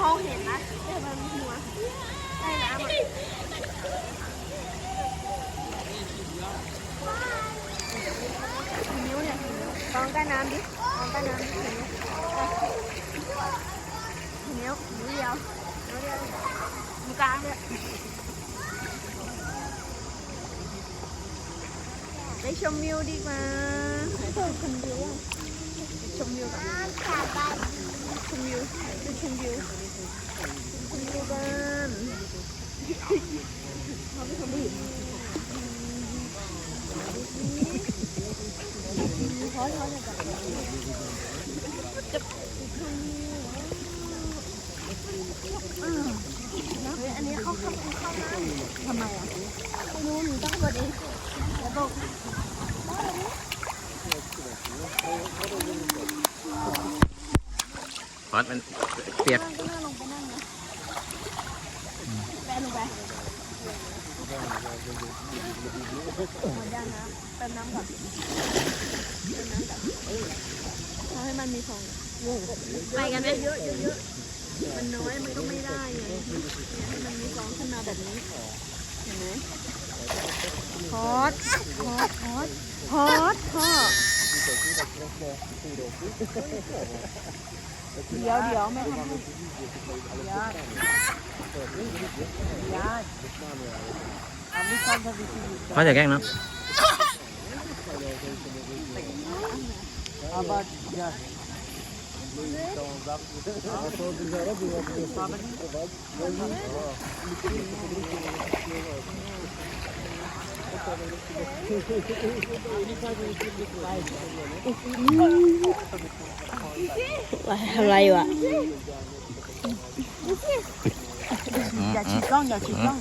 มองเห็นนะแต่มันหัวใต้น้ำอะนิ้วเนี่ยลองใต้น้ำดิลองใต้น้ำดินิ้วนิ้วเดียวนิ้วเดียวมือกลางเลยไปชมวิวดีกว่าไปชมวิวชมวิวกัน ชมวิวไปชมวิวชมวิวกันเขาไปชมวิวขอขอหน่อยก่อนจะชมวิวอ้าวเฮ้ยอันนี้เขาเข้าเข้านะทำไมอะไม่รู้หนูต้องกดเองแล้วบอก พอดมันเปียกน้ำก่อนเติมน้ำก่อนทำให้มันมีฟองไปกันไหมเยอะเยอะๆมันน้อยมันก็ไม่ได้ไงให้มันมีฟองขึ้นมาแบบนี้เห็นไหมพอดพอดพอดพอดพ่อ เดี๋ยวเดี๋ยวไม่ทำให้ยาดยาดอามิคันทำเขาจะแกล้งเนาะ Abad yar. ะ ทำไรอยู่อะอย่าฉีดกล้องอย่าฉีดกล้อง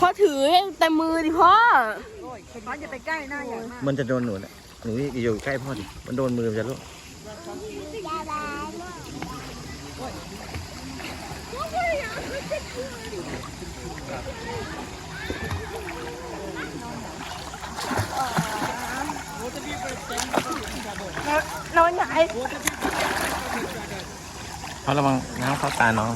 พ่อถือให้เต็มมือดิพ่อพ่ออย่าไปใกล้หน้าอย่างมากมันจะโดนหนูนะหนูอยู่ใกล้พ่อดิมันโดนมือมันจะลูก นอนไหนเพราะระวังน้ำเข้าตาน้อง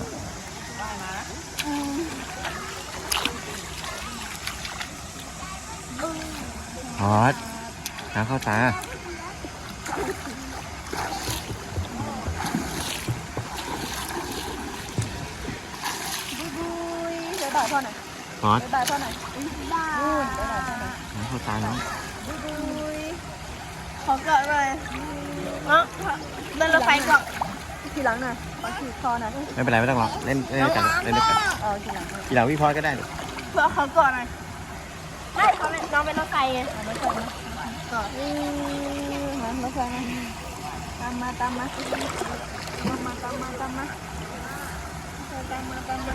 พอดน้ำเข้าตา เดี๋ยว บ่ายพ่อหน่อยพอดเดี๋ยวบ่ายพ่อหน่อยบ้าน้ำเข้าตาน้องขอเกาะหน่อยเนาะเดินรถไฟเกาะทีหลังหน่อยขอขี่คอหน่อยไม่เป็นไรไม่ต้องหรอกเล่นเล่นด้วยกันเล่นด้วยกันเออทีหลังทีหลังพี่พอดก็ได้ลูกเพื่อเขาเกาะหน่อยไม่เขาเลยน้องเป็นรถไฟไงรถไฟนะเกาะอือมารถไฟมาตามมาตามมาตามมาตามมาตามมาตามมาตามมา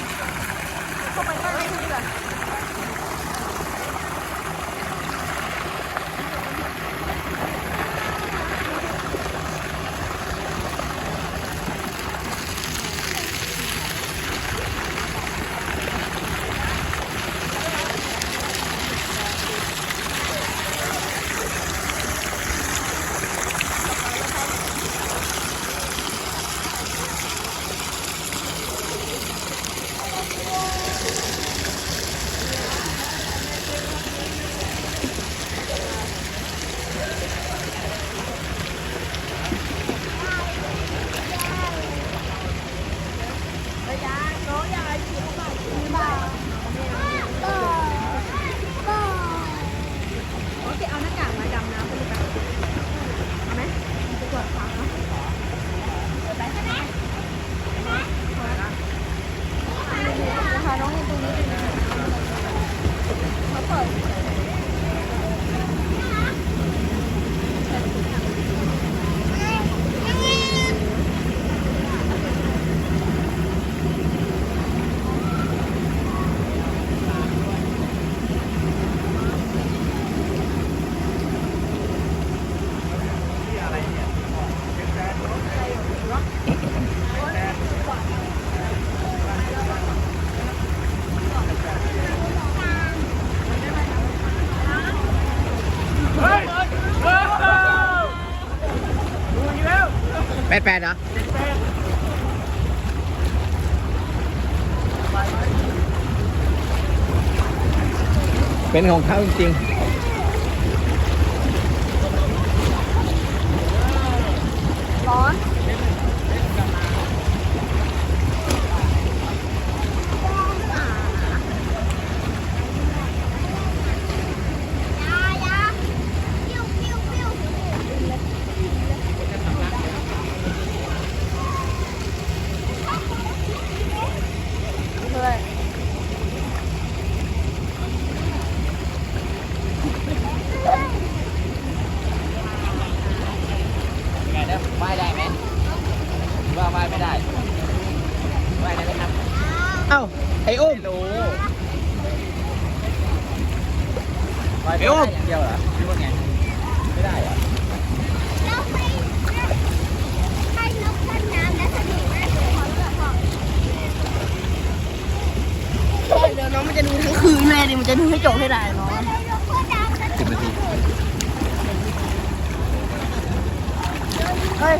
แปดแปดเหรอเป็นของเขาจริงร้อนเลย ๆไงนะว่ายได้ไหมว่าว่ายไม่ได้ว่ายได้ไหมครับ เอ้า ไอ้อุ้มรู้ ว่ายได้อย่างเดียวเหรอหรือว่าไงไม่ได้เหรอเดี๋ยวน้องมันจะดูทั้งคืนเลยดิมันจะดูให้จบให้ได้เนาะสิบนาทีเฮ้ย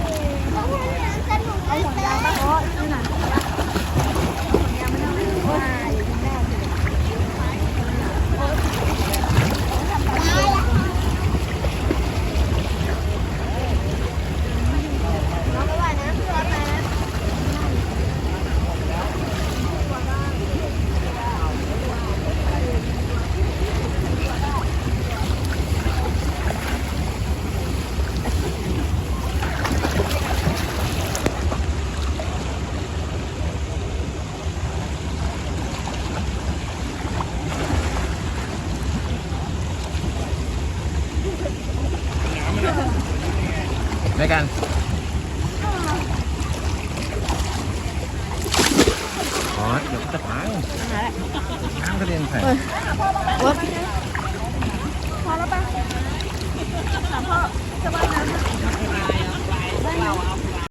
อ๋เดี๋ยวจะขวางน้ำกระเด็นใส่พ่อแล้วปะพ่อจะว่ายน้ำได้ไหม